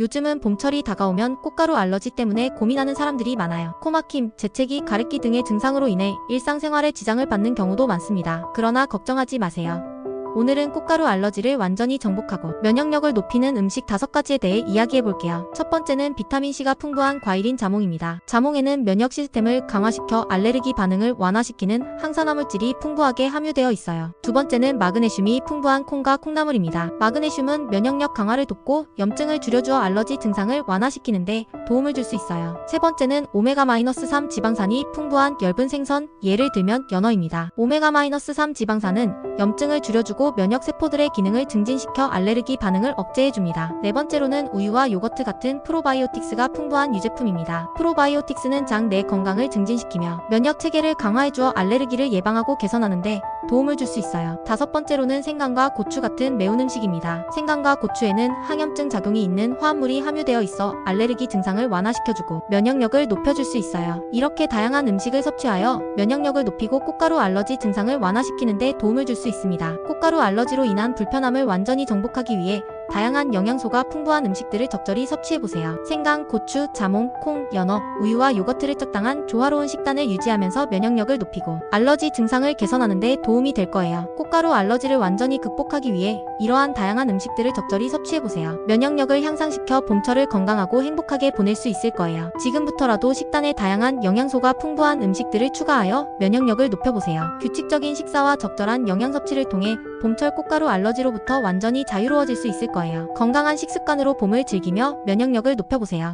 요즘은 봄철이 다가오면 꽃가루 알러지 때문에 고민하는 사람들이 많아요. 코막힘, 재채기, 가래끼 등의 증상으로 인해 일상생활에 지장을 받는 경우도 많습니다. 그러나 걱정하지 마세요. 오늘은 꽃가루 알러지를 완전히 정복하고 면역력을 높이는 음식 5가지에 대해 이야기해 볼게요. 첫 번째는 비타민C가 풍부한 과일인 자몽입니다. 자몽에는 면역 시스템을 강화시켜 알레르기 반응을 완화시키는 항산화 물질이 풍부하게 함유되어 있어요. 두 번째는 마그네슘이 풍부한 콩과 콩나물입니다. 마그네슘은 면역력 강화를 돕고 염증을 줄여주어 알러지 증상을 완화시키는데 도움을 줄 수 있어요. 세 번째는 오메가-3 지방산이 풍부한 엷은 생선, 예를 들면 연어입니다. 오메가-3 지방산은 염증을 줄여주고 면역 세포들의 기능을 증진시켜 알레르기 반응을 억제해줍니다. 네 번째로는 우유와 요거트 같은 프로바이오틱스가 풍부한 유제품입니다. 프로바이오틱스는 장 내 건강을 증진시키며 면역 체계를 강화해주어 알레르기를 예방하고 개선하는데 도움을 줄 수 있어요. 다섯 번째로는 생강과 고추 같은 매운 음식입니다. 생강과 고추에는 항염증 작용이 있는 화합물이 함유되어 있어 알레르기 증상을 완화시켜주고 면역력을 높여줄 수 있어요. 이렇게 다양한 음식을 섭취하여 면역력을 높이고 꽃가루 알러지 증상을 완화시키는데 도움을 줄 수 있습니다. 꽃가루 알러지로 인한 불편함을 완전히 정복하기 위해 다양한 영양소가 풍부한 음식들을 적절히 섭취해보세요. 생강, 고추, 자몽, 콩, 연어, 우유와 요거트를 적당한 조화로운 식단을 유지하면서 면역력을 높이고 알러지 증상을 개선하는 데 도움이 될 거예요. 꽃가루 알러지를 완전히 극복하기 위해 이러한 다양한 음식들을 적절히 섭취해보세요. 면역력을 향상시켜 봄철을 건강하고 행복하게 보낼 수 있을 거예요. 지금부터라도 식단에 다양한 영양소가 풍부한 음식들을 추가하여 면역력을 높여보세요. 규칙적인 식사와 적절한 영양 섭취를 통해 봄철 꽃가루 알러지로부터 완전히 자유로워질 수 있을 거예요. 건강한 식습관으로 봄을 즐기며 면역력을 높여보세요.